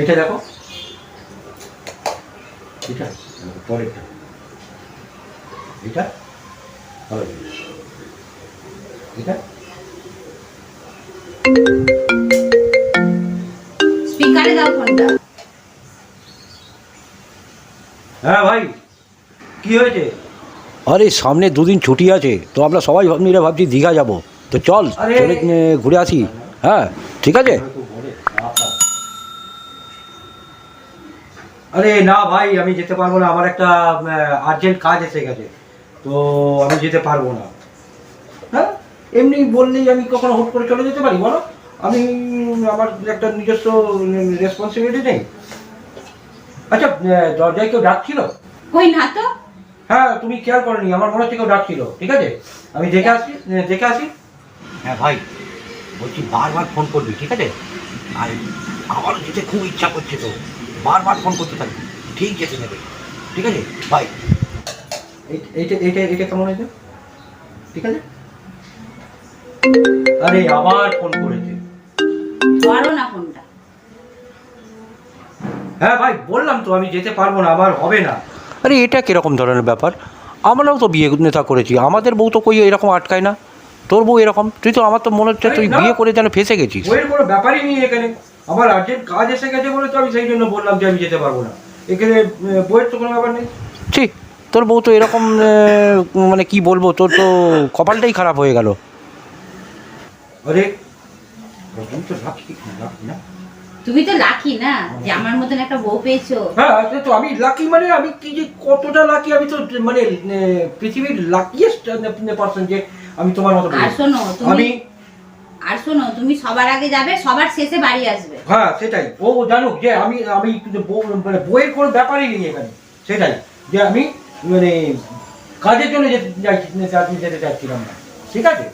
এটা দেখো। এটা পরেরটা। এটা এটা। স্পিকারে দাও ফোনটা। হ্যাঁ ভাই কি হয়েছে? আরে সামনে দুদিন ছুটি আছে তো আমরা সবাই মিলে ভাবছি দীঘা যাব। তো চল চলে ঘুরে আসি। হ্যাঁ ঠিক আছে? আরে না ভাই আমি যেতে পারব না। আমার একটা আর্জেন্ট কাজ এসে গেছে তো আমি যেতে পারব না। হ্যাঁ? এমনি বললেই আমি কখনো হুট করে চলে যেতে পারি বলো। আমি আমার একটা নিজস্ব রেসপন্সিবিলিটি নেই। আচ্ছা দরজায় কেউ ডাকছিল? কই না তো। হ্যাঁ তুমি খেয়াল করনি আমার মনে হচ্ছে কেউ ডাকছিল। ঠিক আছে? আমি দেখে আসি দেখে আসি। হ্যাঁ ভাই বলছি বারবার ফোন করবি ঠিক আছে? আর আমারও যেতে খুব ইচ্ছা করছে তো। বারবার ফোন করতে থাকবি। ঠিক যেতে নেবে। ঠিক আছে? এই- এইটা এইটা এইটা কেমন হয়েছে? ঠিক আছে? আরে আবার ফোন করেছে। ধরো না ফোনটা হ্যাঁ ভাই বললাম তো আমি যেতে পারব না আমার হবে না। আরে এটা কীরকম ধরনের ব্যাপার? আমরাও তো বিয়ে নেতা করেছি আমাদের বউ তো কই এরকম আটকায় না? তোর বউ এরকম? তুই তো আমার তো মনে হচ্ছে তুই বিয়ে করে যেন ফেসে গেছিস। বইয়ের কোনো ব্যাপারই নেই এখানে। আমার আর্জেন্ট কাজ এসে গেছে বলে তো আমি সেই জন্য বললাম যে আমি যেতে পারব না। এখানে বইয়ের তো কোনো ব্যাপার নেই। ছি তোর বউ তো এরকম মানে কি বলব তোর তো কপালটাই খারাপ হয়ে গেল। আরে আমি তো রাখি না? তুমি তো লাকি না যে আমার মতন একটা বউ পেয়েছ। হ্যাঁ তো আমি লাকি মানে আমি কি যে কতটা লাকি আমি তো মানে পৃথিবীর লাকিয়েস্ট পার্সন যে আমি তোমার মতো আর শোনো তুমি আমি আর শোনো, তুমি সবার আগে যাবে, সবার শেষে বাড়ি আসবে। হ্যাঁ সেটাই। ও জানুক যে আমি আমি মানে বইয়ের কোনো ব্যাপারই নেই এখানে। সেটাই। যে আমি মানে কাজের জন্য যেতে যাচ্ছি, যেতে চাচ্ছিলাম না। ঠিক আছে?